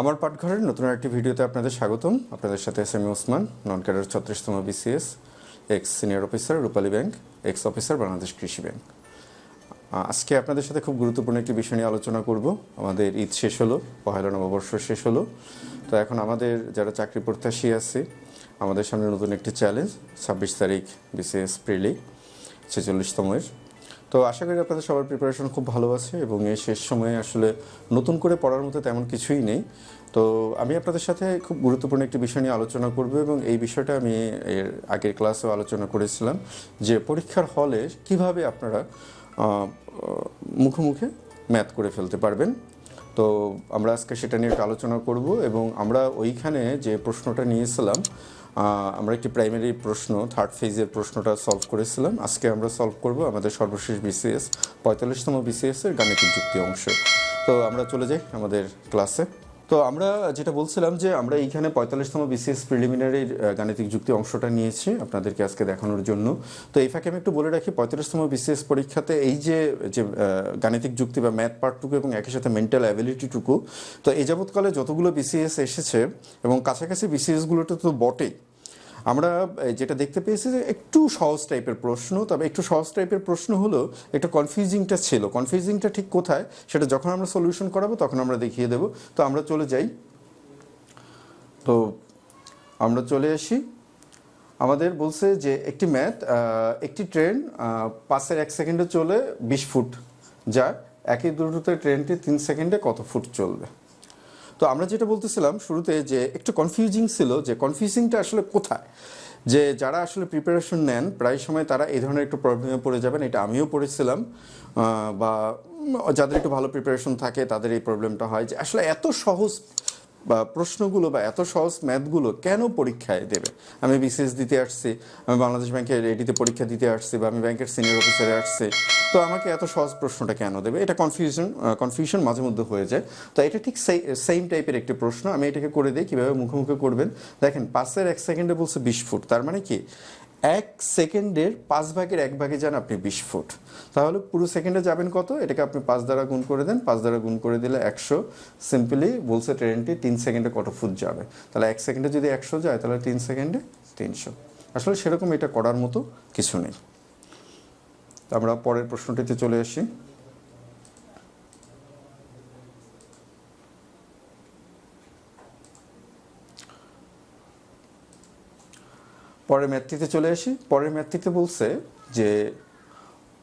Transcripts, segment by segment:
আমার পাঠঘরের নতুন একটি ভিডিওতে আপনাদের স্বাগতম। আপনাদের সাথে S M Osman non cadre ছত্রিশতম BCS ex senior officer Rupali bank ex officer Bangladesh Krishi bank আজকে আপনাদের সাথে খুব গুরুত্বপূর্ণ একটি বিষয় নিয়ে আলোচনা করব। আমাদের ঈদ শেষ হলো, পহেলা নববর্ষ শেষ হলো। তো এখন আমাদের যারা চাকরি প্রত্যাশী আছে, আমাদের সামনে নতুন একটি চ্যালেঞ্জ ছাব্বিশ তারিখ বিসিএস প্রিলি ছেচল্লিশতমের তো আশা করি আপনাদের সবার প্রিপারেশন খুব ভালো আছে এবং এই শেষ সময়ে আসলে নতুন করে পড়ার মতো তেমন কিছুই নেই। তো আমি আপনাদের সাথে খুব গুরুত্বপূর্ণ একটি বিষয় নিয়ে আলোচনা করব এবং এই বিষয়টা আমি এর আগের ক্লাসেও আলোচনা করেছিলাম যে পরীক্ষার হলে কীভাবে আপনারা আহ, মুখে মুখে ম্যাথ করে ফেলতে পারবেন। তো আমরা আজকে সেটা নিয়ে আলোচনা করব এবং আমরা ওইখানে যে প্রশ্নটা নিয়েছিলাম আমরা একটি প্রাইমারি প্রশ্ন থার্ড ফেজের প্রশ্নটা সলভ করেছিলাম। আজকে আমরা সলভ করব আমাদের সর্বশেষ বিসিএস পঁয়তাল্লিশতম বিসিএস এর গাণিতিক যুক্তি অংশ। তো আমরা চলে যাই আমাদের ক্লাসে তো আমরা যেটা বলছিলাম যে আমরা এইখানে পঁয়তাল্লিশতম বিসিএস প্রিলিমিনারির গাণিতিক যুক্তি অংশটা নিয়েছি আপনাদেরকে আজকে দেখানোর জন্য। তো এই ফাঁকে আমি একটু বলে রাখি, পঁয়তাল্লিশতম বিসিএস পরীক্ষাতে এই যে যে গাণিতিক যুক্তি বা ম্যাথ পার্টটুকু এবং একই সাথে মেন্টাল অ্যাবিলিটিটুকু তো এই যাবৎকালে যতগুলো বিসিএস এসেছে এবং কাছাকাছি বিসিএসগুলোতে তো বটেই। আমরা যেটা দেখতে পেয়েছি যে একটু সহজ টাইপের প্রশ্ন, তবে একটু সহজ টাইপের প্রশ্ন হলো, একটু কনফিউজিংটা ছিল। কনফিউজিংটা ঠিক কোথায়? সেটা যখন আমরা সলিউশন করাবো, তখন আমরা দেখিয়ে দেবো। তো আমরা চলে যাই। তো আমরা চলে আসি। আমাদের বলছে যে একটি ম্যাথ একটি ট্রেন পাঁচের এক সেকেন্ডে চলে বিশ ফুট। যা একই দ্রুততায় ট্রেনটি তিন সেকেন্ডে কত ফুট চলবে? তো আমরা যেটা বলতেছিলাম শুরুতে যে একটু কনফিউজিং ছিল যে কনফিউজিংটা আসলে কোথায়? যে যারা আসলে প্রিপারেশন নেন, প্রায় সময় তারা এই ধরনের একটু প্রবলেমে পড়ে যাবেন, এটা আমিও পড়েছিলাম। বা যাদের একটু ভালো প্রিপারেশন থাকে, তাদের এই প্রবলেমটা হয়। যে আসলে এত সহজ, বা প্রশ্নগুলো বা এত সহজ ম্যাথগুলো কেন পরীক্ষায় দেবে? আমি বিসিএস দিতে আসছি, আমি বাংলাদেশ ব্যাংকের এডিতে পরীক্ষা দিতে আসছি, বা আমি ব্যাংকের সিনিয়র অফিসারে আসছি। তো আমাকে এত সহজ প্রশ্নটা কেন দেবে? এটা কনফিউশন কনফিউশন মাঝে মধ্যে হয়ে যায়। তো এটা ঠিক সেম টাইপের একটি প্রশ্ন। আমি এটাকে করে দিই, কীভাবে মুখোমুখি করবেন। দেখেন পাঁচের এক সেকেন্ডে বলছে বিশ ফুট। তার মানে কি? এক সেকেন্ডের পাঁচ ভাগের এক ভাগে যান আপনি বিশ ফুট। তাহলে পুরো সেকেন্ডে যাবেন কত? এটাকে আপনি পাঁচ দ্বারা গুণ করে দেন। পাঁচ দ্বারা গুণ করে দিলে একশো। সিম্পলি বলছে ট্রেনটি তিন সেকেন্ডে কত ফুট যাবে? তাহলে এক সেকেন্ডে যদি একশো যায়, তাহলে তিন সেকেন্ডে তিনশো। আসলে সেরকম এটা করার মতো কিছু নেই। আমরা পরের প্রশ্নটিতে চলে আসি। পরের ম্যাথটিতে চলে আসি। পরের ম্যাথটিতে বলছে যে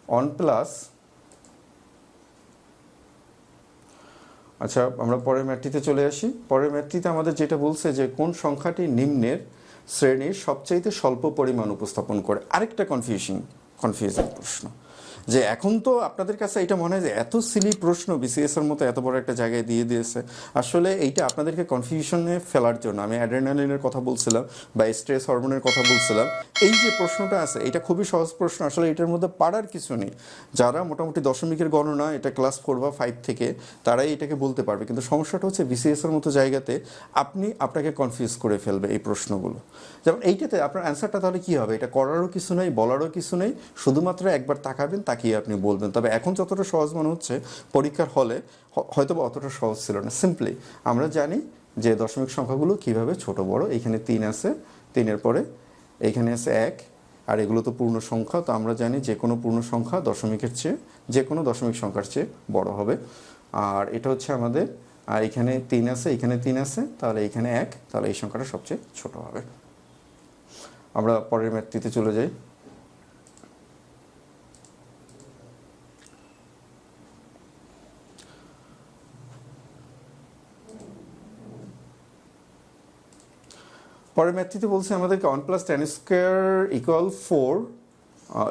অন প্লাস আচ্ছা আমরা পরের ম্যাথটিতে চলে আসি। পরের ম্যাথটিতে আমাদের যেটা বলছে যে কোন সংখ্যাটি নিম্নের শ্রেণির সবচাইতে স্বল্প পরিমাণ উপস্থাপন করে। আরেকটা কনফিউশন কনফিউজিং প্রশ্ন। যে এখন তো আপনাদের কাছে এটা মনে হয় যে এত সিলি প্রশ্ন বিসিএস এর মতো এত বড় একটা জায়গায় দিয়ে দিয়েছে। আসলে এইটা আপনাদেরকে কনফিউশনে ফেলার জন্য, আমি অ্যাড্রেনালিনের কথা বলছিলাম বা স্ট্রেস হরমোনের কথা বলছিলাম, এই যে প্রশ্নটা আছে, এটা খুবই সহজ প্রশ্ন, আসলে এটার মধ্যে পারার কিছু নেই। যারা মোটামুটি দশমিকের গণনা, এটা ক্লাস ফোর বা ফাইভ থেকে, তারাই এটাকে বলতে পারবে। কিন্তু সমস্যাটা হচ্ছে বিসিএস এর মতো জায়গাতে আপনি আপনাকে কনফিউজ করে ফেলবে এই প্রশ্নগুলো। যেমন এইটাতে আপনার অ্যান্সারটা তাহলে কি হবে? এটা করারও কিছু নেই, বলারও কিছু নেই, শুধুমাত্র একবার তাকাবেন তাকিয়ে আপনি বলবেন। তবে এখন যতটা সহজ মনে হচ্ছে, পরীক্ষার হলে হয়তো বা অতটা সহজ ছিল না। সিম্পলি আমরা জানি যে দশমিক সংখ্যাগুলো কীভাবে ছোট, বড়, এখানে তিন আছে, তিনের পরে এইখানে আছে এক, আর এগুলো তো পূর্ণ সংখ্যা, তো আমরা জানি যে কোনো পূর্ণ সংখ্যা দশমিকের চেয়ে, যে কোনো দশমিক সংখ্যার চেয়ে বড় হবে। আর এটা হচ্ছে আমাদের আর এখানে তিন আছে, এখানে তিন আছে, তাহলে এখানে এক, তাহলে এই সংখ্যাটা সবচেয়ে ছোট হবে। আমরা পরের ম্যাথটিতে চলে যাই। পরের ম্যাথটিতে বলছে আমাদেরকে one plus tan square equal four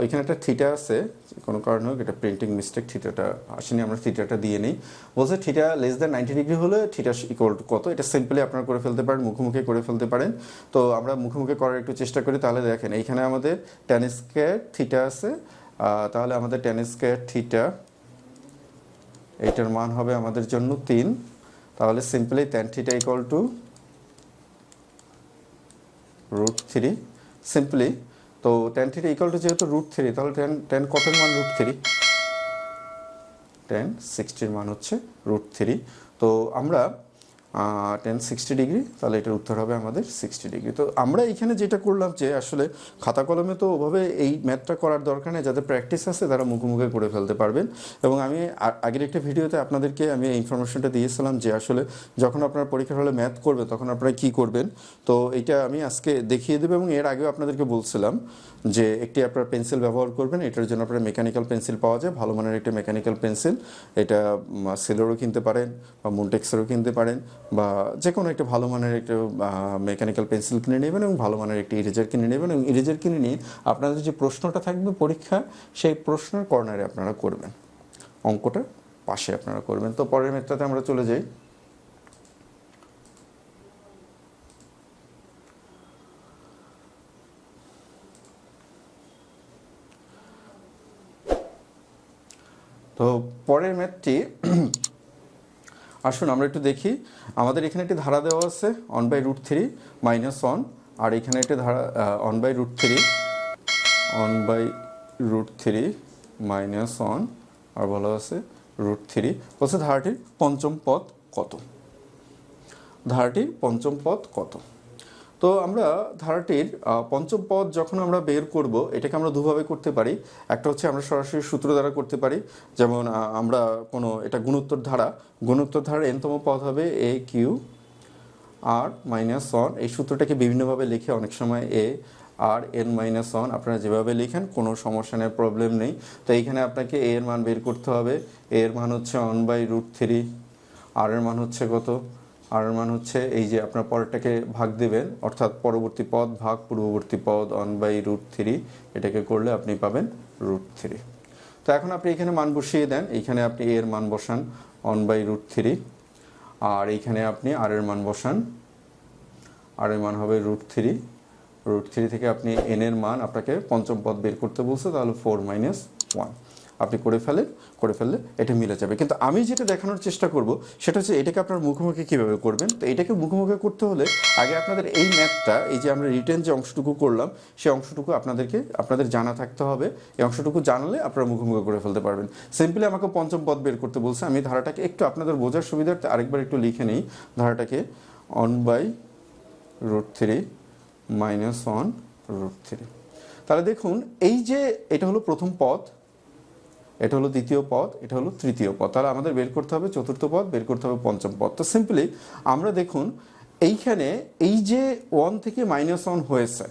এখানে একটা থিটা আছে কোনো কারণে হোক, এটা প্রিন্টিং মিস্টেক থিটাটা আসেনি, আমরা থিটাটা দিয়ে নিই। বলছে theta less than ninety degree হলে থিটা ইকুয়াল টু কত? এটা সিম্পলি আপনারা করে ফেলতে পারেন, মুখোমুখি করে ফেলতে পারেন। তো আমরা মুখোমুখি করার একটু চেষ্টা করি, তাহলে দেখেন, এইখানে আমাদের টেন স্কোয়ার থিটা আছে। তাহলে আমাদের টেন স্কোয়ার থিটা এইটার মান হবে আমাদের জন্য তিন। তাহলে simply tan theta equal to root three simply তো টেন থ্রি ইকুয়াল টু যেহেতু রুট থ্রি তাহলে টেন টেন কতের মান রুট থ্রি টেন সিক্সটির মান হচ্ছে রুট থ্রি তো আমরা টেন সিক্সটি ডিগ্রি তাহলে এটার উত্তর হবে আমাদের সিক্সটি ডিগ্রি তো আমরা এখানে যেটা করলাম যে আসলে খাতা কলমে তো ওভাবে এই ম্যাথটা করার দরকার নেই, যাদের প্র্যাকটিস আছে তারা মুখে মুখে করে ফেলতে পারবেন। এবং আমি আগের একটা ভিডিওতে আপনাদেরকে আমি ইনফরমেশনটা দিয়েছিলাম যে আসলে যখন আপনারা পরীক্ষার হলে ম্যাথ করবে তখন আপনারা কি করবেন। তো এটা আমি আজকে দেখিয়ে দেবো এবং এর আগেও আপনাদেরকে বলছিলাম যে একটি আপনারা পেন্সিল ব্যবহার করবেন, এটার জন্য আপনারা মেকানিক্যাল পেন্সিল পাওয়া যায়, ভালো মানের একটা মেকানিক্যাল পেন্সিল এটা সেলোরও কিনতে পারেন বা মুনটেক্সেরও কিনতে পারেন। বা যে কোনো একটা ভালো মানের একটা মেকানিক্যাল পেন্সিল কিনে নেবেন এবং ভালো মানের একটি ইরেজার কিনে নেবেন এবং ইরেজার কিনে নিয়ে আপনাদের যে প্রশ্নটা থাকবে পরীক্ষা, সেই প্রশ্নের কর্নারে আপনারা করবেন। অঙ্কটা পাশে আপনারা করবেন। তো পরের মেটটাতে আমরা চলে যাই। তো পরের ম্যাথটি আসুন, আমরা একটু দেখি। আমাদের এখানে একটি ধারা দেওয়া আছে one by root three minus one আর এখানে একটি ধারা one by root three one by root three minus one আর বলা আছে রুট থ্রি বলছে ধারাটির পঞ্চম পথ কত? ধারাটির পঞ্চম পথ কত? তো আমরা ধারাটির পঞ্চম পদ যখন আমরা বের করব, এটাকে আমরা দুভাবে করতে পারি। একটা হচ্ছে আমরা সরাসরি সূত্র দ্বারা করতে পারি। যেমন আমরা কোনো, এটা গুণোত্তর ধারা। গুণোত্তর ধারার এনতম পদ হবে a q r minus one এই সূত্রটাকে বিভিন্নভাবে লিখে অনেক সময় a r n minus one আপনারা যেভাবে লিখেন, কোনো সমস্যা নেই প্রবলেম নেই। তো এইখানে আপনাকে এ এর মান বের করতে হবে। এ এর মান হচ্ছে ওয়ান বাই রুট থ্রি আর এর মান হচ্ছে কত? আর এর মান হচ্ছে এই যে আপনার পরেরটাকে ভাগ দেবেন, অর্থাৎ পরবর্তী পদ ভাগ পূর্ববর্তী পদ ওয়ান বাই রুট থ্রি এটাকে করলে আপনি পাবেন রুট থ্রি তো এখন আপনি এখানে মান বসিয়ে দেন এইখানে আপনি এর মান বসান ওয়ান বাই রুট থ্রি আর এইখানে আপনি আর এর মান বসান আর এর মান হবে রুট থ্রি রুট থ্রি থেকে আপনি এন এর মান আপনাকে পঞ্চম পদ বের করতে বলছে, তাহলে ফোর মাইনাস ওয়ান আপনি করে ফেলেন করে ফেললে এটা মিলে যাবে। কিন্তু আমি যেটা দেখানোর চেষ্টা করব, সেটা হচ্ছে এটাকে আপনার মুখোমুখি কীভাবে করবেন? তো এটাকে মুখোমুখি করতে হলে আগে আপনাদের এই ম্যাথটা, এই যে আমরা রিটেন যে অংশটুকু করলাম, সেই অংশটুকু আপনাদেরকে, আপনাদের জানা থাকতে হবে। এই অংশটুকু জানলে আপনারা মুখোমুখি করে ফেলতে পারবেন। সিম্পলি আমাকে পঞ্চম পদ বের করতে বলছে। আমি ধারাটাকে একটু আপনাদের বোঝার সুবিধার্থে আরেকবার একটু লিখে নিই। ধারাটাকে one by root three minus one root three তাহলে দেখুন, এই যে এটা হলো প্রথম পদ এটা হলো দ্বিতীয় পদ এটা হলো তৃতীয় পদ তাহলে আমাদের বের করতে হবে চতুর্থ পদ বের করতে হবে পঞ্চম পদ তো সিম্পলি আমরা দেখুন, এইখানে এই যে ওয়ান থেকে মাইনাস ওয়ান হয়েছে,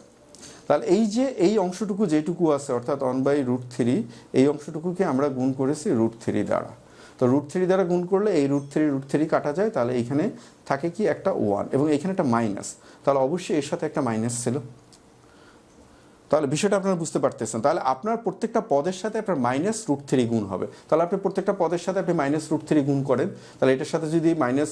তাহলে এই যে এই অংশটুকু যেটুকু আছে, অর্থাৎ ওয়ান বাই রুট থ্রি এই অংশটুকুকে আমরা গুণ করেছি রুট থ্রি দ্বারা। তো রুট থ্রি দ্বারা গুণ করলে এই রুট থ্রি রুট থ্রি কাটা যায়, তাহলে এইখানে থাকে কি একটা ওয়ান এবং এখানে একটা মাইনাস তাহলে অবশ্যই এর সাথে একটা মাইনাস ছিল। তাহলে বিষয়টা আপনারা বুঝতে পারতেছেন। তাহলে আপনার প্রত্যেকটা পদের সাথে আপনার মাইনাস রুট থ্রি গুণ হবে। তাহলে আপনি প্রত্যেকটা পদের সাথে আপনি মাইনাস রুট থ্রি গুণ করেন। তাহলে এটার সাথে যদি মাইনাস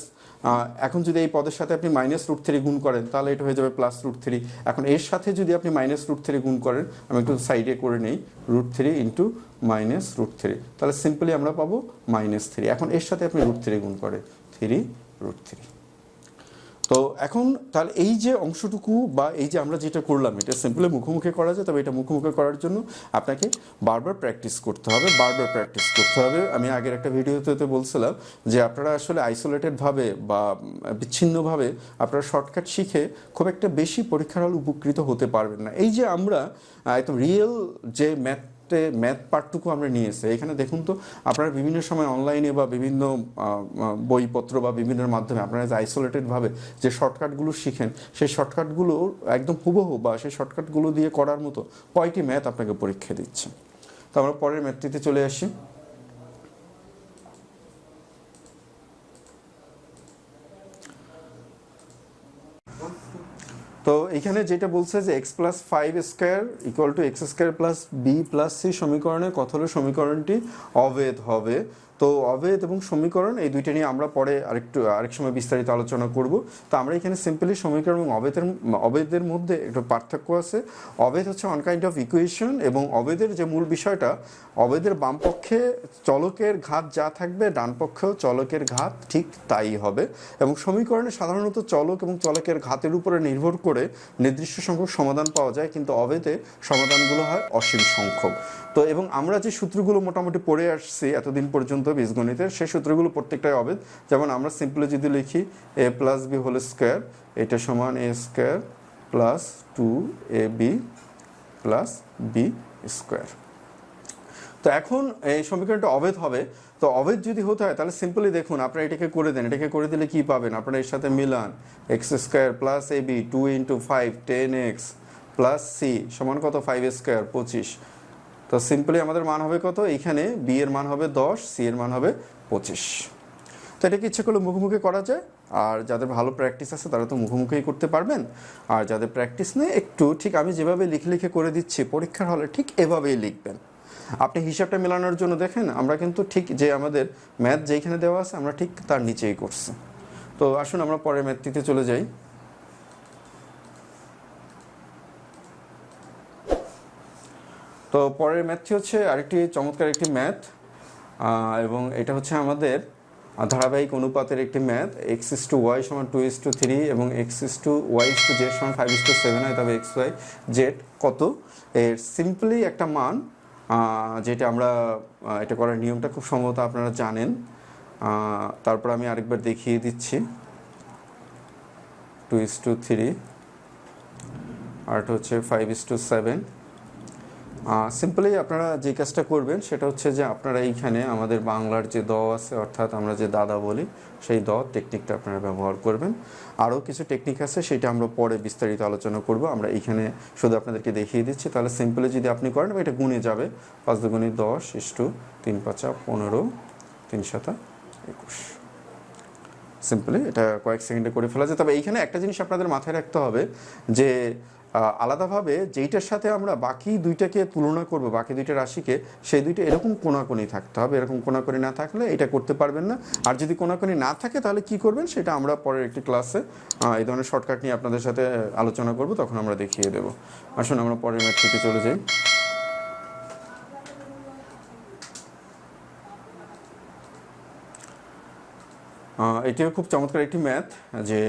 এখন যদি এই পদের সাথে আপনি মাইনাস রুট থ্রি গুণ করেন, তাহলে এটা হয়ে যাবে প্লাস রুট থ্রি এখন এর সাথে যদি আপনি মাইনাস রুট থ্রি গুণ করেন, আমি একটু সাইডে করে নেই root three into minus root three তাহলে সিম্পলি আমরা পাবো মাইনাস থ্রি এখন এর সাথে আপনি রুট থ্রি গুণ করেন। থ্রি রুট থ্রি তো এখন তাহলে এই যে অংশটুকু বা এই যে আমরা যেটা করলাম, এটা সিম্পলি মুখোমুখি করা যায়, তবে এটা মুখোমুখি করার জন্য আপনাকে বারবার প্র্যাকটিস করতে হবে, বারবার প্র্যাকটিস করতে হবে। আমি আগের একটা ভিডিওতে বলছিলাম যে আপনারা আসলে আইসোলেটেডভাবে বা বিচ্ছিন্নভাবে আপনারা শর্টকাট শিখে খুব একটা বেশি পরীক্ষার উপকৃত হতে পারবেন না। এই যে আমরা একদম রিয়েল যে ম্যাথ ম্যাথ পার্টটুকু আমরা নিয়ে এসে এখানে দেখুন তো, আপনারা বিভিন্ন সময় অনলাইনে বা বিভিন্ন বইপত্র বা বিভিন্ন মাধ্যমে আপনারা যে আইসোলেটেডভাবে যে শর্টকাটগুলো শিখেন, সেই শর্টকাটগুলো একদম হুবহু বা সেই শর্টকাটগুলো দিয়ে করার মতো কয়টি ম্যাথ আপনাকে পরীক্ষা দিচ্ছে? তো আমরা পরের ম্যাথটিতে চলে আসি। তো এখানে যেটা বলছে যে x plus five square equal to x square plus b plus c সমীকরণে কত হলে সমীকরণটি অভেদ হবে। তো অভেদ এবং সমীকরণ, এই দুইটা নিয়ে আমরা পরে আরেকটু, আরেক সময় বিস্তারিত আলোচনা করব। তো আমরা এখানে সিম্পলি সমীকরণ এবং অভেদের অবেদের মধ্যে একটু পার্থক্য আছে। অভেদ হচ্ছে অন কাইন্ড অফ ইকুয়েশন এবং অবেদের যে মূল বিষয়টা অবেদের বামপক্ষে চলকের ঘাত যা থাকবে, ডান পক্ষেও চলকের ঘাত, ঠিক তাই হবে। এবং সমীকরণে সাধারণত চলক এবং চলকের ঘাতের উপরে নির্ভর করে নির্দিষ্ট সংখ্যক সমাধান পাওয়া যায়, কিন্তু অভেদে সমাধানগুলো হয় অসীম সংখ্যক। তো এবং আমরা যে সূত্রগুলো মোটামুটি পড়ে আসছি এতদিন পর্যন্ত বীজগণিতের, সেই সূত্রগুলো প্রত্যেকটাই অবেদ যেমন আমরা সিম্পলি যদি লিখি a plus b whole square এটা সমান a square plus two a b plus b square তো এখন এই সমীকরণটা অবেদ হবে। তো অবেদ যদি হতে হয়, তাহলে সিম্পলি দেখুন, আপনারা এটাকে করে দেন। এটাকে করে দিলে কি পাবেন? আপনারা এর সাথে Milan x square plus a b two into five ten x plus c সমান কত? ফাইভ স্কোয়ার পঁচিশ। তো সিম্পলি আমাদের মান হবে কত? এইখানে বি এর মান হবে দশ সি এর মান হবে পঁচিশ। তো এটাকে ইচ্ছে করলে মুখোমুখি করা যায়। আর যাদের ভালো প্র্যাকটিস আছে, তারা তো মুখোমুখিই করতে পারবেন। আর যাদের প্র্যাকটিস নেই, একটু ঠিক আমি যেভাবে লিখে লিখে করে দিচ্ছি, পরীক্ষার হলে ঠিক এভাবেই লিখবেন। আপনি হিসাবটা মেলানোর জন্য দেখেন, আমরা কিন্তু ঠিক যে আমাদের ম্যাথ যেইখানে দেওয়া আছে, আমরা ঠিক তার নিচেই করছি। তো আসুন আমরা পরের ম্যাথটিতে চলে যাই। তো পরের ম্যাথটি হচ্ছে আরেকটি চমৎকার একটি ম্যাথ এবং এটা হচ্ছে আমাদের ধারাবাহিক অনুপাতের একটি math x is to y সমান টু ইস টু থ্রি এবং x is to y is to z সমান ফাইভ ইস টু সেভেন হয়, তবে এক্স ওয়াই জেড কত? এর সিম্পলি একটা মান যেটা আমরা এটা করার নিয়মটা খুব সম্ভবত আপনারা জানেন। তারপর আমি আরেকবার দেখিয়ে দিচ্ছি। টু ইস টু থ্রি আর হচ্ছে five is to seven simply আপনারা যে কাজটা করবেন সেটা হচ্ছে যে আপনারা এইখানে আমাদের বাংলার যে দ আছে, অর্থাৎ আমরা যে দাদা বলি, সেই দ টেকনিকটা আপনারা ব্যবহার করবেন। আরও কিছু টেকনিক আছে, সেটা আমরা পরে বিস্তারিত আলোচনা করব। আমরা এইখানে শুধু আপনাদেরকে দেখিয়ে দিচ্ছি। তাহলে সিম্পলি যদি আপনি করেন এটা গুণে যাবে, পাঁচ দুগুণে দশ ইস্টু তিন পাঁচা পনেরো তিন সাতা একুশ। সিম্পলি এটা কয়েক সেকেন্ডে করে ফেলা যায়। তবে এইখানে একটা জিনিস আপনাদের মাথায় রাখতে হবে যে আলাদাভাবে যেইটার সাথে আমরা বাকি দুইটাকে তুলনা করব, বাকি দুইটা রাশিকে, সেই দুইটা এরকম কোনাকোনি থাকতে হবে। এরকম কোনাকোনি না থাকলে এটা করতে পারবেন না। আর যদি কোনাকোনি না থাকে, তাহলে কি করবেন? সেটা আমরা পরের একটি ক্লাসে এই ধরনের শর্টকাট নিয়ে আপনাদের সাথে আলোচনা করব। তখন আমরা দেখিয়ে দেবো। আসুন, আমরা পরের ম্যাথটিতে চলে যাই। এটিও খুব চমৎকার একটি ম্যাথ যে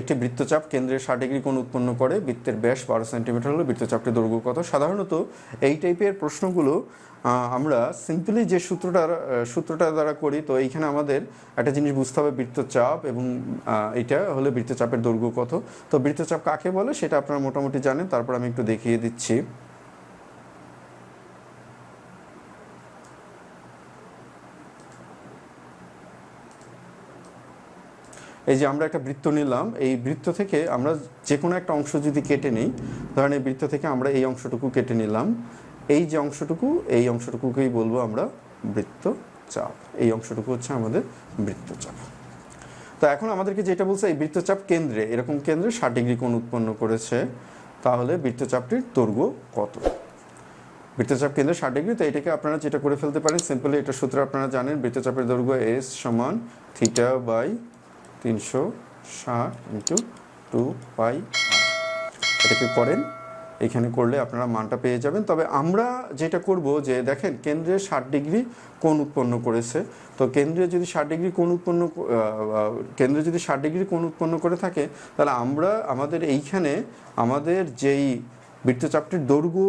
একটি বৃত্তচাপ কেন্দ্রে ষাট ডিগ্রি কোণ উৎপন্ন করে বৃত্তের ব্যাস বারো সেন্টিমিটার হলো বৃত্তচাপটি দৈর্ঘ্য কত? সাধারণত এই টাইপের প্রশ্নগুলো আমরা সিম্পলি যে সূত্রটা আহ, সূত্রটা দ্বারা করি তো এইখানে আমাদের একটা জিনিস বুঝতে হবে বৃত্তচাপ এবং এটা হলে বৃত্তচাপের দৈর্ঘ্য কত। তো বৃত্তচাপ কাকে বলে সেটা আপনারা মোটামুটি জানেন তারপর আমি একটু দেখিয়ে দিচ্ছি। এই যে আমরা একটা বৃত্ত নিলাম, এই বৃত্ত থেকে আমরা যে কোনো একটা অংশ যদি কেটে নিই, ধরেন এই বৃত্ত থেকে আমরা এই অংশটুকু কেটে নিলাম, এই যে অংশটুকু, এই অংশটুকুকেই বলব আমরা বৃত্তচাপ এই অংশটুকু হচ্ছে আমাদের বৃত্তচাপ তো এখন আমাদেরকে যেটা বলছে, এই বৃত্তচাপ কেন্দ্রে, এরকম কেন্দ্রে ষাট ডিগ্রি কোণ উৎপন্ন করেছে, তাহলে বৃত্তচাপটির দৈর্ঘ্য কত? বৃত্তচাপ কেন্দ্রে ষাট ডিগ্রি, তো এটাকে আপনারা যেটা করে ফেলতে পারেন, সিম্পলি এটা সূত্র আপনারা জানেন বৃত্তচাপের দৈর্ঘ্য এস সমান থিটা বাই তিনশো ষাট ইন্টু টু পাই এটাকে করেন? এখানে করলে আপনারা মানটা পেয়ে যাবেন। তবে আমরা যেটা করব যে, দেখেন, কেন্দ্রে ষাট ডিগ্রি কোণ উৎপন্ন করেছে। তো কেন্দ্রে যদি ষাট ডিগ্রি কোণ উৎপন্ন কেন্দ্রে যদি ষাট ডিগ্রি কোণ উৎপন্ন করে থাকে, তাহলে আমরা আমাদের এইখানে আমাদের যেই বৃত্তচাপটির দৈর্ঘ্য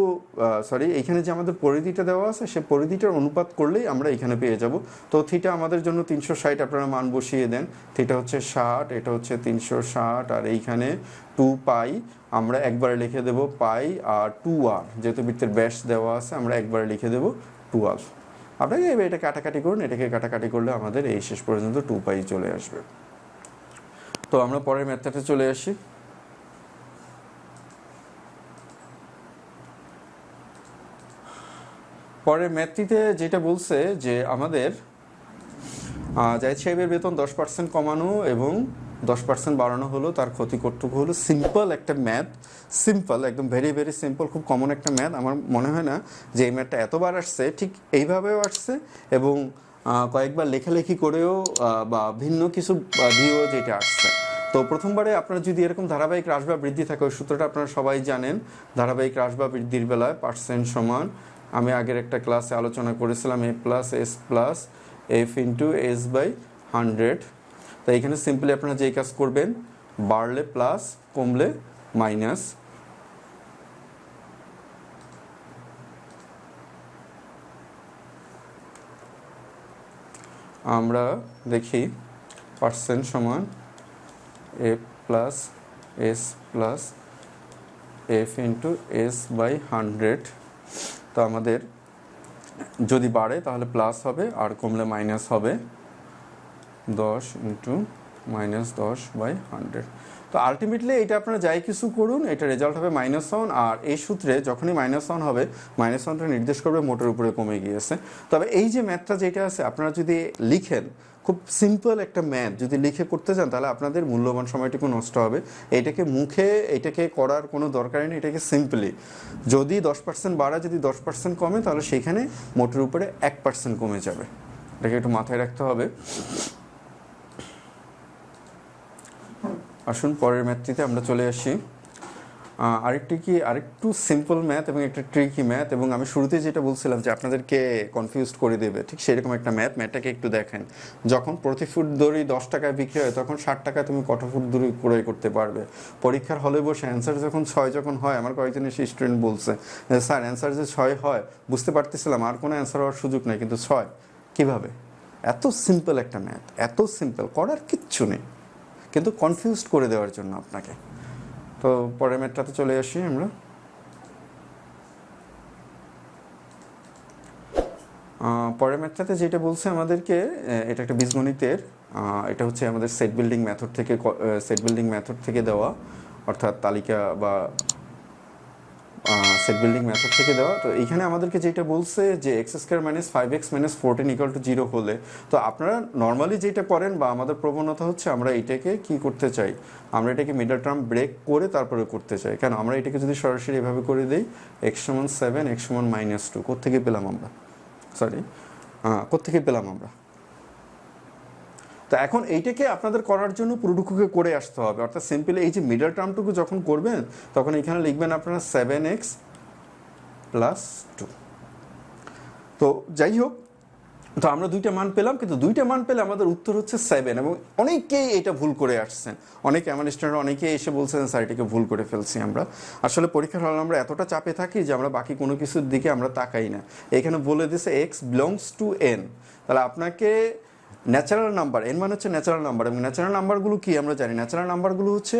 সরি এইখানে যে আমাদের পরিধিটা দেওয়া আছে, সে পরিধিটার অনুপাত করলেই আমরা এখানে পেয়ে যাব। তো থিটা আমাদের জন্য তিনশো ষাট, আপনারা মান বসিয়ে দেন। থিটা হচ্ছে ষাট, এটা হচ্ছে তিনশো ষাট, আর এইখানে টু পাই আমরা একবারে লিখে দেব পাই আর টু আর যেহেতু বৃত্তের ব্যাস দেওয়া আছে, আমরা একবারে লিখে দেব টুয়েলভ আপনাকে এবার এটা কাটাকাটি করুন, এটাকে কাটাকাটি করলে আমাদের এই শেষ পর্যন্ত টু পাই চলে আসবে। তো আমরা পরের ম্যাথটাতে চলে আসি। পরের ম্যাথটিতে যেটা বলছে যে আমাদের জাহিদ সাহেবের বেতন দশ পার্সেন্ট কমানো এবং দশ পার্সেন্ট বাড়ানো হলো, তার ক্ষতি কর্তব্য হলো সিম্পল একটা ম্যাথ সিম্পল একদম ভেরি ভেরি সিম্পল খুব কমন একটা ম্যাথ। আমার মনে হয় না যে এই ম্যাথটা এতবার আসছে, ঠিক এইভাবেও আসছে এবং কয়েকবার লেখালেখি করেও বা ভিন্ন কিছু দিয়েও যেটা আসছে। তো প্রথমবারে আপনার যদি এরকম ধারাবাহিক হ্রাস বা বৃদ্ধি থাকে, ওই সূত্রটা আপনারা সবাই জানেন, ধারাবাহিক হ্রাস বা বৃদ্ধির বেলায় পার্সেন্ট সমান আমি আগের একটা ক্লাসে আলোচনা করেছিলাম a plus s plus f into s by hundred তাই এখানে সিম্পলি আপনারা যেই কাজ করবেন, বাড়লে প্লাস কমলে মাইনাস আমরা দেখি পার্সেন্ট সমান a plus s plus f into s by hundred তো আমাদের যদি বাড়ে তাহলে প্লাস হবে, আর কমলে মাইনাস হবে দশ ইন্টু মাইনাস দশ বাই হান্ড্রেড তো আলটিমেটলি এটা আপনারা যাই কিছু করুন, এটা রেজাল্ট হবে মাইনাস ওয়ান আর এই সূত্রে যখনই মাইনাস ওয়ান হবে মাইনাস ওয়ানটা নির্দেশ করবে মোটের উপরে কমে গিয়েছে। তবে এই যে ম্যাথটা যেটা আছে, আপনারা যদি লিখেন খুব সিম্পল একটা ম্যাথ যদি লিখে করতে চান তাহলে আপনাদের মূল্যবান সময়টুকু নষ্ট হবে। এটাকে মুখে, এটাকে করার কোনো দরকারই নেই, এটাকে সিম্পলি যদি দশ পার্সেন্ট বাড়া যদি দশ পার্সেন্ট কমে, তাহলে সেখানে মোটের উপরে এক পার্সেন্ট কমে যাবে। এটাকে একটু মাথায় রাখতে হবে। আসুন, পরের ম্যাথটিতে আমরা চলে আসি। আরেকটি কি, আরেকটু সিম্পল ম্যাথ এবং একটা ট্রিকি ম্যাথ এবং আমি শুরুতে যেটা বলছিলাম যে আপনাদেরকে কনফিউজ করে দেবে, ঠিক সেরকম একটা ম্যাথ ম্যাথটাকে একটু দেখেন। যখন প্রতি ফুট দড়ি দশ টাকায় বিক্রি হয়, তখন ষাট টাকায় তুমি কত ফুট দড়ি ক্রয় করতে পারবে। পরীক্ষার হলে বসে অ্যান্সার যখন ছয় যখন হয়, আমার কয়েকজন এসে স্টুডেন্ট বলছে স্যার অ্যান্সার যে ছয় হয়, বুঝতে পারতেছিলাম, আর কোনো অ্যান্সার হওয়ার সুযোগ নেই, কিন্তু ছয়, কীভাবে? এত সিম্পল একটা ম্যাথ এত সিম্পল করার কিচ্ছু নেই। কিন্তু কনফিউজড করে দেওয়ার জন্য আপনাকে। তো পরের ম্যাটটাতে চলে আসি আমরা। পরের ম্যাথটাতে যেটা বলছে আমাদেরকে এটা একটা বীজগণিতের এটা হচ্ছে আমাদের সেট বিল্ডিং মেথড থেকে সেট বিল্ডিং মেথড থেকে দেওয়া, অর্থাৎ তালিকা বা সেট বিল্ডিং মেথড থেকে দেওয়া। তো এইখানে আমাদেরকে যেটা বলছে যে x square minus five x minus fourteen equal to zero হলে, তো আপনারা নর্মালি যেটা করেন বা আমাদের প্রবণতা হচ্ছে আমরা এটাকে কি করতে চাই? আমরা এটাকে মিডল টার্ম ব্রেক করে তারপরে করতে চাই। কেন? আমরা এটাকে যদি সরাসরি এভাবে করে দিই এক্স সমান সেভেন এক্স সমান মাইনাস টু কোথেকে পেলাম আমরা? সরি কোথেকে পেলাম আমরা? তো এখন এইটাকে আপনাদের করার জন্য পুরোটুকুকে করে আসতে হবে। অর্থাৎ সিম্পলি এই যে মিডল টার্মটুকু যখন করবেন, তখন এখানে লিখবেন আপনারা সেভেন এক্স প্লাস টু তো যাই হোক, তো আমরা দুইটা মান পেলাম, কিন্তু দুইটা মান পেলে আমাদের উত্তর হচ্ছে সেভেন এবং অনেকেই এটা ভুল করে আসছেন। অনেকে আমার স্টুডেন্ট অনেকেই এসে বলছেন, স্যার, এটাকে ভুল করে ফেলছি আমরা। আসলে পরীক্ষার হলে আমরা এতটা চাপে থাকি যে আমরা বাকি কোনো কিছুর দিকে আমরা তাকাই না। এখানে বলে দিছে এক্স বিলংস টু এন তাহলে আপনাকে ন্যাচারাল নাম্বার এন মানে হচ্ছে ন্যাচারাল নাম্বার এবং ন্যাচারাল নাম্বারগুলো কি আমরা জানি? ন্যাচারাল নাম্বারগুলো হচ্ছে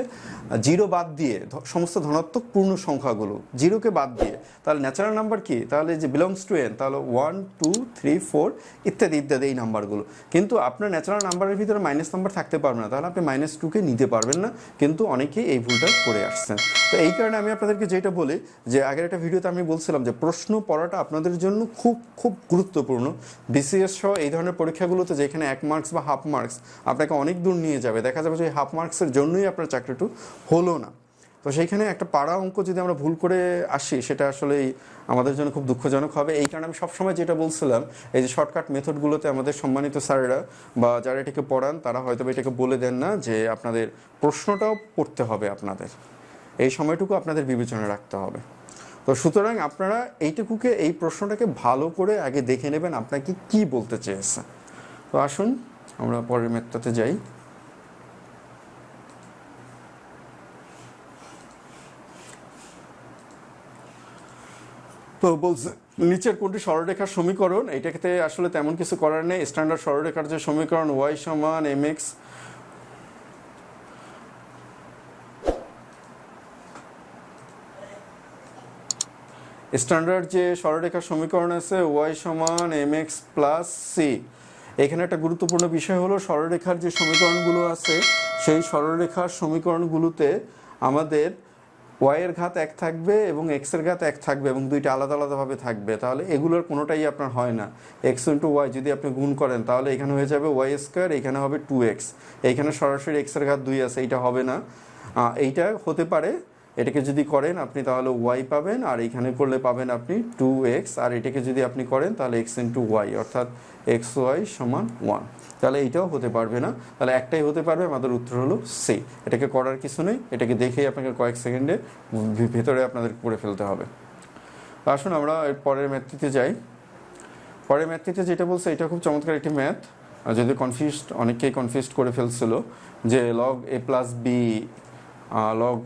জিরো বাদ দিয়ে সমস্ত ধনাত্মক পূর্ণ সংখ্যাগুলো জিরোকে বাদ দিয়ে। তাহলে ন্যাচারাল নাম্বার কি? তাহলে যে বিলংস টু এন তাহলে ওয়ান টু থ্রি ফোর ইত্যাদি ইত্যাদি এই নাম্বারগুলো কিন্তু আপনার ন্যাচারাল নাম্বারের ভিতরে মাইনাস নাম্বার থাকতে পারবে না। তাহলে আপনি মাইনাস টুকে নিতে পারবেন না। কিন্তু অনেকেই এই ভুলটা করে আসছেন। তো এই কারণে আমি আপনাদেরকে যেটা বলি, যে আগের একটা ভিডিওতে আমি বলছিলাম যে প্রশ্ন পড়াটা আপনাদের জন্য খুব খুব গুরুত্বপূর্ণ। বিসিএস সহ এই ধরনের পরীক্ষাগুলোতে যেখানে এক মার্কস বা হাফ মার্কস আপনাকে অনেক দূর নিয়ে যাবে। দেখা যাবে যে হাফ মার্কসের জন্যই আপনার চাকরিটু হলো না। তো সেইখানে একটা পাড়া অঙ্ক যদি আমরা ভুল করে আসি, সেটা আসলে আমাদের জন্য খুব দুঃখজনক হবে। এই কারণে আমি সবসময় যেটা বলছিলাম, এই যে শর্টকাট মেথডগুলোতে আমাদের সম্মানিত স্যারেরা বা যারা এটাকে পড়ান, তারা হয়তো এটাকে বলে দেন না যে আপনাদের প্রশ্নটাও পড়তে হবে আপনাদের। এই সময়টুকু আপনাদের বিবেচনা রাখতে হবে। তো সুতরাং আপনারা এইটুকুকে, এই প্রশ্নটাকে ভালো করে আগে দেখে নেবেন, আপনাকে কি বলতে চেয়েছে। তো আসুন, আমরা পরের মেত্রাতে যাই। তো বলছে, নিচের কোনটি সরলরেখার সমীকরণ? এটাকে আসলে তেমন কিছু করার নেই। স্ট্যান্ডার্ড সরলরেখার যে সমীকরণ ওয়াই সমান এম এক্স স্ট্যান্ডার্ড যে সরলরেখার সমীকরণ আছে ওয়াই সমান এম এক্স প্লাস সি এখানে একটা গুরুত্বপূর্ণ বিষয় হলো সরলরেখার যে সমীকরণগুলো আছে, সেই সরলরেখার সমীকরণগুলোতে আমাদের ওয়াই এর ঘাত এক থাকবে এবং এক্সের ঘাত এক থাকবে এবং দুইটা আলাদা আলাদাভাবে থাকবে। তাহলে এগুলোর কোনোটাই আপনার হয় না। এক্স ইন্টু ওয়াই যদি আপনি গুণ করেন, তাহলে এখানে হয়ে যাবে ওয়াই স্কোয়ার এখানে হবে টু এক্স এইখানে সরাসরি এক্সের ঘাত দুই আছে, এইটা হবে না। এইটা হতে পারে এটাকে যদি করেন আপনি তাহলে ওয়াই পাবেন, আর এখানে করলে পাবেন আপনি টু এক্স আর এটাকে যদি আপনি করেন তাহলে এক্স ইন্টু ওয়াই অর্থাৎ এক্স ওয়াই সমান ওয়ান তাহলে এইটাও হতে পারবে না। তাহলে একটাই হতে পারবে, আমাদের উত্তর হলো সি এটাকে করার কিছু নেই, এটাকে দেখেই আপনাকে কয়েক সেকেন্ডে ভেতরে আপনাদের করে ফেলতে হবে। আসুন আমরা পরের ম্যাথটিতে যাই। পরের ম্যাথটিতে যেটা বলছে, এটা খুব চমৎকার একটি ম্যাথ। যদি কনফিউজড অনেককেই কনফিউজড করে ফেলছিল যে log a plus b log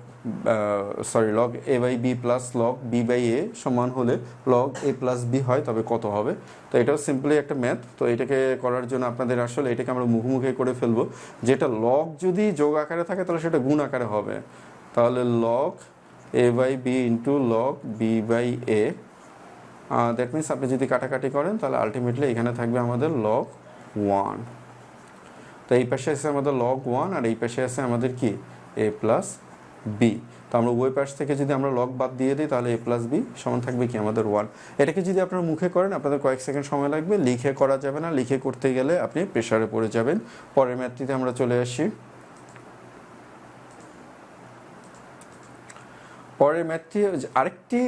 sorry log a by b plus log b by a সমান হলে লগ এ প্লাস বি হয়, তবে কত হবে? তো এটাও সিম্পলি একটা ম্যাথ তো এটাকে করার জন্য আপনাদের আসলে এটাকে আমরা মুখোমুখি করে ফেলব। যেটা লগ যদি যোগ আকারে থাকে, তাহলে সেটা গুণ আকারে হবে। তাহলে log a by b into log b by a that means আপনি যদি কাটাকাটি করেন, তাহলে আলটিমেটলি এখানে থাকবে আমাদের লগ ওয়ান তো এই পাশে আছে আমাদের লগ ওয়ান আর এই পাশে আছে আমাদের কি? এ প্লাস বি তো আমরা উভয় পাশ থেকে যদি আমরা লক বাদ দিয়ে দিই, তাহলে এ প্লাস বি সমান থাকবে কি? আমাদের ওয়ান এটাকে যদি আপনারা মুখে করেন, আপনাদের কয়েক সেকেন্ড সময় লাগবে। লিখে করা যাবে না। লিখে করতে গেলে আপনি প্রেশারে পড়ে যাবেন। পরের ম্যাথটিতে আমরা চলে আসি। পরের ম্যাথটি আরেকটি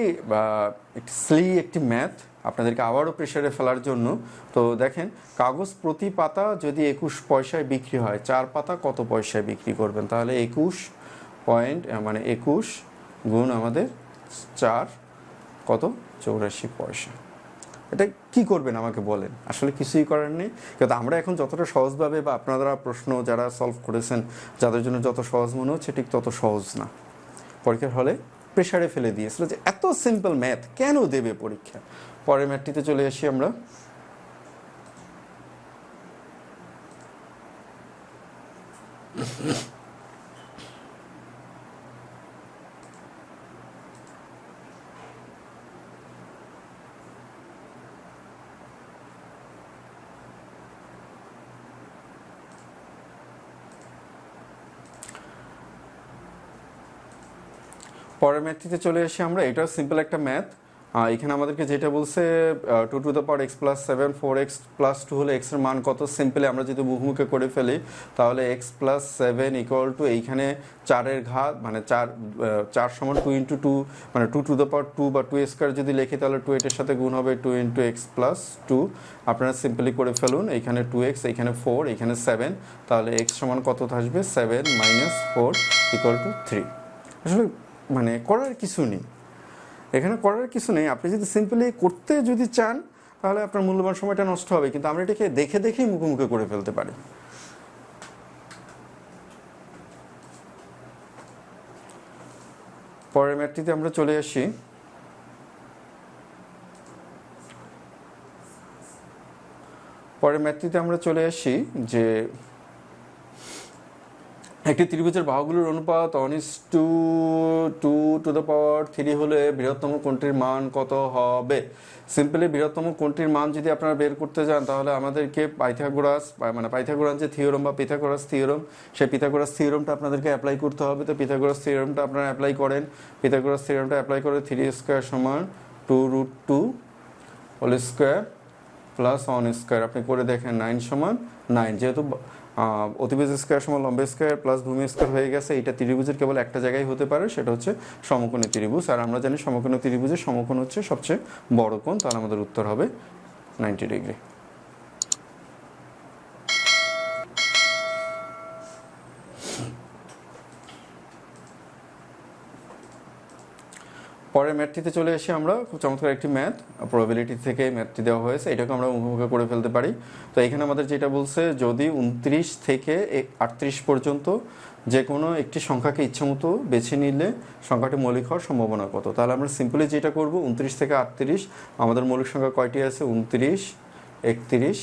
একটি স্লি একটি ম্যাথ আপনাদেরকে আবারও প্রেশারে ফেলার জন্য। তো দেখেন, কাগজ প্রতি পাতা যদি একুশ পয়সায় বিক্রি হয়, চার পাতা কত পয়সায় বিক্রি করবেন? তাহলে একুশ পয়েন্ট মানে একুশ গুণ আমাদের চার, কত? চৌরাশি পয়সা। এটা কি করবেন আমাকে বলেন? আসলে কিছুই করার নেই। কিন্তু আমরা এখন যতটা সহজভাবে বা আপনারা প্রশ্ন যারা সলভ করেছেন, যাদের জন্য যত সহজ মনে হচ্ছে, ঠিক তত সহজ না। পরীক্ষার হলে প্রেশারে ফেলে দিয়েছিল যে, এত সিম্পল ম্যাথ কেন দেবে পরীক্ষা? পরের ম্যাথটিতে চলে আসি আমরা। পরের ম্যাথটিতে চলে আসি আমরা। এটাও সিম্পল একটা ম্যাথ এখানে আমাদেরকে যেটা বলছে two to the power x plus seven four x plus two হলে এক্সের মান কত? সিম্পলি আমরা যদি মুখোমুখি করে ফেলি, তাহলে x plus seven equal to এইখানে চারের ঘাত মানে চার চার সমান টু ইন্টু টু মানে two to the power two বা টু স্কোয়ার যদি লিখি, তাহলে টু এটার সাথে গুণ হবে two into x plus two আপনারা সিম্পলি করে ফেলুন এইখানে টু এক্স এইখানে ফোর এইখানে সেভেন তাহলে এক্স সমান কত আসবে? Seven minus four equal to three আসলে মানে করার কিছু নেই। এখানে করার কিছু নেই। আপনি যদি সিম্পলি করতে যদি চান, তাহলে আপনার মূল্যবান সময়টা নষ্ট হবে। কিন্তু আমরা এটাকে দেখে দেখেই মুখোমুখি করে ফেলতে পারি। পরের ম্যাটটিতে আমরা চলে আসি। পরের ম্যাথটিতে আমরা চলে আসি যে একটি ত্রিভুজের বাহুগুলোর অনুপাত is to two to the power three হলে বৃহত্তম কোণটির মান কত হবে? সিম্পলি বৃহত্তম কোণটির মান যদি আপনারা বের করতে যান, তাহলে আমাদেরকে পাইথাগোরাস মানে পাইথাগোরাস যে থিওরম বা পিথাগোরাস থিওরম সেই পিথাগোরাস থিওরমটা আপনাদেরকে অ্যাপ্লাই করতে হবে। তো পিথাগোরাস থিওরমটা আপনারা অ্যাপ্লাই করেন। পিথাগোরাস থিওরমটা অ্যাপ্লাই করে থ্রি স্কোয়ার সমান two root two whole square plus one square আপনি করে দেখেন নাইন সমান নাইন যেহেতু অতিভুজ স্কোয়ার সমান লম্বা স্কোয়ার প্লাস ভূমি স্কোয়ার হয়ে গেছে এটা ত্রিভুজের কেবল একটা জায়গায় হতে পারে, সেটা হচ্ছে সমকোণী ত্রিভুজ। আর আমরা জানি সমকোণী ত্রিভুজের সমকোণ হচ্ছে সবচেয়ে বড় কোণ, তাহলে আমাদের উত্তর হবে নাইনটি ডিগ্রি পরের ম্যাথটিতে চলে এসে আমরা খুব চমৎকার একটি ম্যাথ প্রবাবিলিটি থেকে ম্যাথটি দেওয়া হয়েছে, এটাকে আমরা মুখোমুখি করে ফেলতে পারি। তো এখানে আমাদের যেটা বলছে, যদি উনত্রিশ থেকে আটত্রিশ পর্যন্ত যে কোনো একটি সংখ্যাকে ইচ্ছামতো বেছে নিলে সংখ্যাটি মৌলিক হওয়ার সম্ভাবনা কত? তাহলে আমরা সিম্পলি যেটা করব, উনত্রিশ থেকে আটত্রিশ, আমাদের মৌলিক সংখ্যা কয়টি আছে? উনত্রিশ, একত্রিশ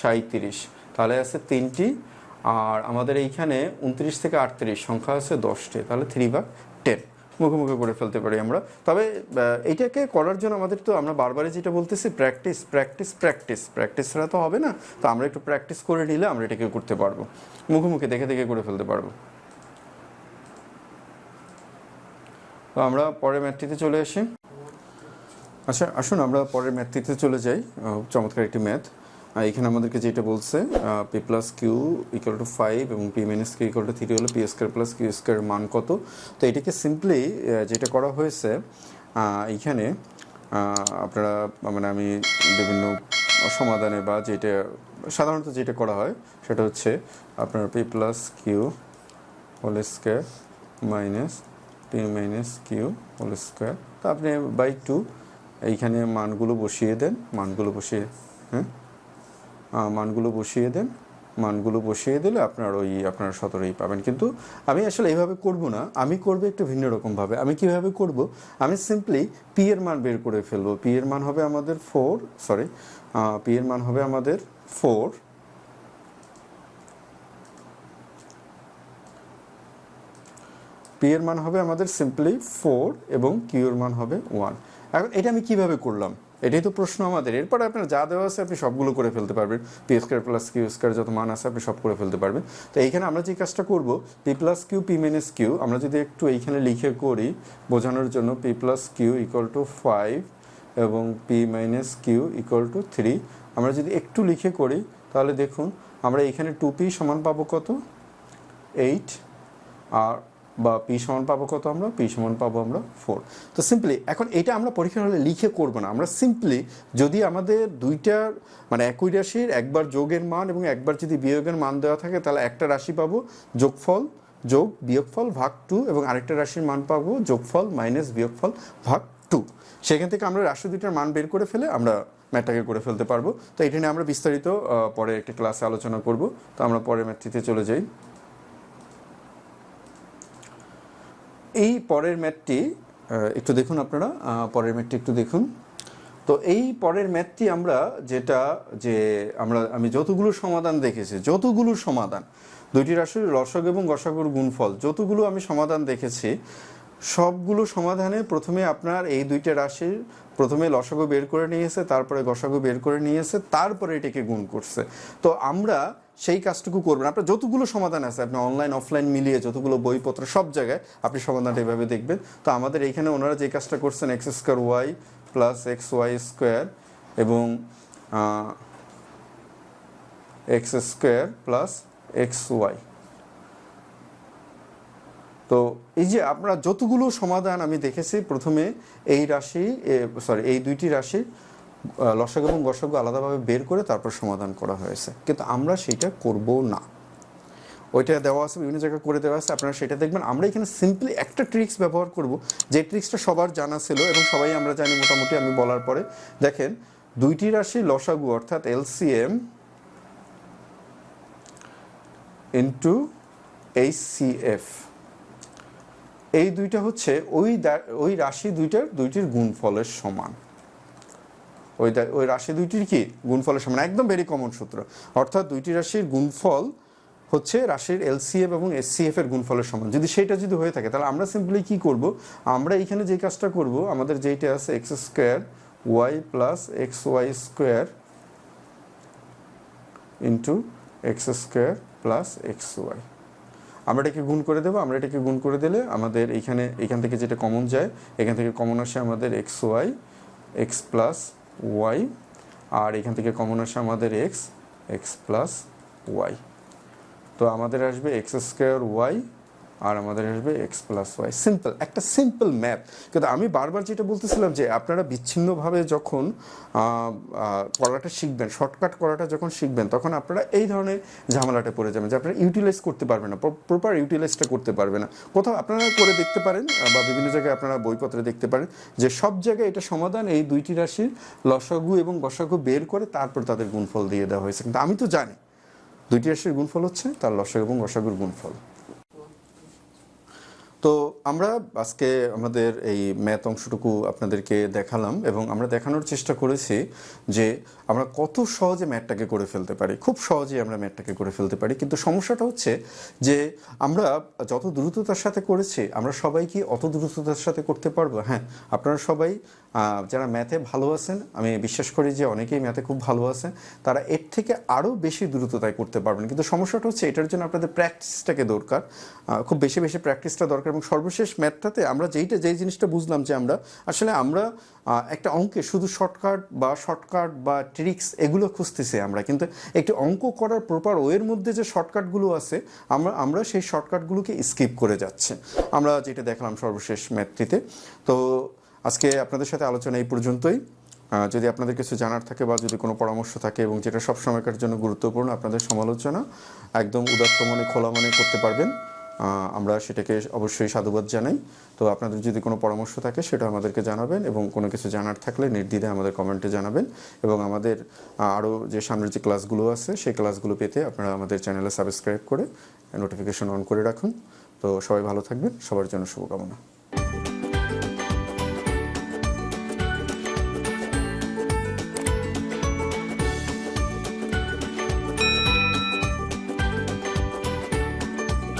সাঁত্রিশ তাহলে আছে তিনটি, আর আমাদের এইখানে উনত্রিশ থেকে আটত্রিশ, সংখ্যা আছে দশটি, তাহলে থ্রি বা টেন মুখোমুখি করে ফেলতে পারি আমরা। তবে এটাকে করার জন্য আমাদের তো আমরা বারবারই যেটা বলতেছি প্র্যাকটিস প্র্যাকটিস প্র্যাকটিস প্র্যাকটিস ছাড়া তো হবে না। তো আমরা একটু প্র্যাকটিস করে নিলে আমরা এটাকে করতে পারব। মুখোমুখি দেখে দেখে করে ফেলতে পারব। তো আমরা পরের ম্যাথটিতে চলে আসি। আচ্ছা আসুন আমরা পরের ম্যাথটিতে চলে যাই। চমৎকার একটি ম্যাথ। এখানে আমাদেরকে যেটা বলছে p plus q equal to five এবং p minus q equal to three হলো p square plus q square মান কত। তো এটাকে সিম্পলি যেটা করা হয়েছে এইখানে আপনারা মানে আমি বিভিন্ন সমাধানে বা যেটা, সাধারণত যেটা করা হয়, সেটা হচ্ছে আপনার p plus q whole square minus p minus q whole square তো আপনি বাই টু এইখানে মানগুলো বসিয়ে দেন, মানগুলো বসিয়ে হ্যাঁ? মানগুলো বসিয়ে দেন। মানগুলো বসিয়ে দিলে আপনার ওই, আপনার সতেরোই পাবেন। কিন্তু আমি আসলে এইভাবে করব না। আমি করব একটু ভিন্ন রকমভাবে। আমি কীভাবে করব? আমি সিম্পলি পি এর মান বের করে ফেলব। পি এর মান হবে আমাদের ফোর সরি পি এর মান হবে আমাদের ফোর পি এর মান হবে আমাদের সিম্পলি ফোর এবং কিউর মান হবে ওয়ান এখন এটা আমি কীভাবে করলাম? এটাই তো প্রশ্ন আমাদের। এরপর আপনার যা দেওয়া আছে আপনি সবগুলো করে ফেলতে পারবেন। P square plus q square যত মান আছে আপনি সব করে ফেলতে পারবেন। তো এইখানে আমরা যে কাজটা করব p plus q p minus q আমরা যদি একটু এইখানে লিখে করি, বোঝানোর জন্য p plus q equal to five এবং p minus q equal to three আমরা যদি একটু লিখে করি, তাহলে দেখুন, আমরা এখানে টু পি সমান পাবো কত? এইট আর বা পি সমান পাবো কত আমরা? পি সমান পাবো আমরা ফোর তো সিম্পলি এখন এটা আমরা পরীক্ষার হলে লিখে করব না। আমরা সিম্পলি যদি আমাদের দুইটার মানে একই রাশির একবার যোগের মান এবং একবার যদি বিয়োগের মান দেওয়া থাকে, তাহলে একটা রাশি পাবো যোগফল, যোগ বিয়োগফল ভাগ টু এবং আরেকটা রাশির মান পাবো যোগফল মাইনাস বিয়োগফল ভাগ টু সেখান থেকে আমরা রাশি দুইটার মান বের করে ফেলে আমরা ম্যাথটাকে করে ফেলতে পারব। তো এটা নিয়ে আমরা বিস্তারিত পরে একটি ক্লাসে আলোচনা করব। তো আমরা পরের ম্যাথটিতে চলে যাই। এই পরের ম্যাথটি একটু দেখুন আপনারা পরের ম্যাথটি একটু দেখুন। তো এই পরের ম্যাথটি আমরা যেটা, যে আমরা, আমি যতগুলো সমাধান দেখেছি, যতগুলো সমাধান, দুইটি রাশির লসক এবং গসাগুর গুণফল, যতগুলো আমি সমাধান দেখেছি, সবগুলো সমাধানে প্রথমে আপনার এই দুইটা রাশির প্রথমে লসাগু বের করে নিয়েছে, তারপরে গসাগু বের করে নিয়েছে, তারপরে এটাকে গুণ করছে। তো আমরা সেই কাজটুকু করবেন। আপনার যতগুলো সমাধান আছে, আপনি অনলাইন অফলাইন মিলিয়ে যতগুলো বইপত্র সব জায়গায় আপনি সমাধানটা এভাবে দেখবেন। তো আমাদের এইখানে ওনারা যে কাজটা করছেন x square y plus x y square এবং x square plus x y তো এই যে আপনারা যতগুলো সমাধান আমি দেখেছি, প্রথমে এই রাশি সরি এই দুইটি রাশি লসক এবং গসক আলাদাভাবে বের করে তারপর সমাধান করা হয়েছে। কিন্তু আমরা সেটা করব না। ওইটা দেওয়া আছে, বিভিন্ন জায়গায় করে দেওয়া আছে, আপনারা সেটা দেখবেন। আমরা এখানে সিম্পলি একটা ট্রিক্স ব্যবহার করব। যে ট্রিক্সটা সবার জানা ছিল এবং সবাই আমরা জানি মোটামুটি আমি বলার পরে। দেখেন, দুইটি রাশি লসাগু অর্থাৎ এলসিএম ইন্টু এইচসিএফ এই দুইটা হচ্ছে ওই ওই রাশি দুইটার, দুইটির গুণফলের সমান। ওই ওই রাশি দুইটির কি? গুণফলের সমান, একদম ভেরি কমন সূত্র। অর্থাৎ দুইটি রাশির গুণফল হচ্ছে রাশির এলসিএফ এবং এসসিএফ এর গুণফলের সমান। যদি সেটা যদি হয়ে থাকে, তাহলে আমরা সিম্পলি কি করব? আমরা এখানে যে কাজটা করব, আমাদের যেইটা আছে x square y plus x y square into x square plus x y আমরা এটাকে গুণ করে দেবো, আমরা এটাকে গুণ করে দিলে আমাদের এইখানে এখান থেকে যেটা কমন যায়, এখান থেকে কমন আসে আমাদের x y x plus y আর এখান থেকে কমন আসে আমাদের এক্স এক্স প্লাস ওয়াই তো আমাদের আসবে এক্স স্কোয়ার ওয়াই আর আমাদের আসবে এক্স প্লাস ওয়াই সিম্পল একটা সিম্পল ম্যাপ কিন্তু আমি বারবার যেটা বলতেছিলাম যে আপনারা বিচ্ছিন্নভাবে যখন করাটা শিখবেন শর্টকাট করাটা যখন শিখবেন, তখন আপনারা এই ধরনের ঝামেলাটা পড়ে যাবেন যে আপনারা ইউটিলাইজ করতে পারবেন না প্রপার ইউটিলাইজটা করতে পারবে না। কোথাও আপনারা করে দেখতে পারেন বা বিভিন্ন জায়গায় আপনারা বইপত্রে দেখতে পারেন যে সব জায়গায় এটা সমাধান এই দুইটি রাশির লসাগু এবং গসাগু বের করে তারপর তাদের গুণফল দিয়ে দেওয়া হয়েছে। কিন্তু আমি তো জানি, দুইটি রাশির গুণফল হচ্ছে তার লসাগু এবং গসাগুর গুণফল। তো আমরা আজকে আমাদের এই ম্যাথ অংশটুকু আপনাদেরকে দেখালাম এবং আমরা দেখানোর চেষ্টা করেছি যে আমরা কত সহজে ম্যাথটাকে করে ফেলতে পারি, খুব সহজে আমরা ম্যাথটাকে করে ফেলতে পারি। কিন্তু সমস্যাটা হচ্ছে যে আমরা যত দ্রুততার সাথে করেছি, আমরা সবাই কি অত দ্রুততার সাথে করতে পারব? হ্যাঁ আপনারা সবাই যারা ম্যাথে ভালো আছেন, আমি বিশ্বাস করি যে অনেকেই ম্যাথে খুব ভালো আছেন, তারা এর থেকে আরও বেশি দ্রুততায় করতে পারবেন। কিন্তু সমস্যাটা হচ্ছে এটার জন্য আপনাদের প্র্যাকটিসটাকে দরকার। খুব বেশি বেশি প্র্যাকটিসটা দরকার এবং সর্বশেষ ম্যাথটাতে আমরা যেইটা, যেই জিনিসটা বুঝলাম যে আমরা, আসলে আমরা একটা অঙ্কে শুধু শর্টকাট বা শর্টকাট বা ট্রিক্স এগুলো খুঁজতেছি আমরা। কিন্তু একটি অঙ্ক করার প্রপার ওয়ের মধ্যে যে শর্টকাটগুলো আছে, আমরা আমরা সেই শর্টকাটগুলোকে স্কিপ করে যাচ্ছে। আমরা যেটা দেখলাম সর্বশেষ ম্যাথটিতে। তো আজকে আপনাদের সাথে আলোচনা এই পর্যন্তই। যদি আপনাদের কিছু জানার থাকে বা যদি কোনো পরামর্শ থাকে এবং যেটা সব সময়কার জন্য গুরুত্বপূর্ণ আপনাদের সমালোচনা, একদম উদাত্ত মনে, খোলা মনে করতে পারবেন। আমরা সেটাকে অবশ্যই সাধুবাদ জানাই। তো আপনাদের যদি কোনো পরামর্শ থাকে সেটা আমাদেরকে জানাবেন এবং কোনো কিছু জানার থাকলে নির্দ্বিধায় আমাদের কমেন্টে জানাবেন এবং আমাদের আরও যে সামনের যে ক্লাসগুলো আছে সেই ক্লাসগুলো পেতে আপনারা আমাদের চ্যানেলে সাবস্ক্রাইব করে নোটিফিকেশন অন করে রাখুন। তো সবাই ভালো থাকবেন। সবার জন্য শুভকামনা।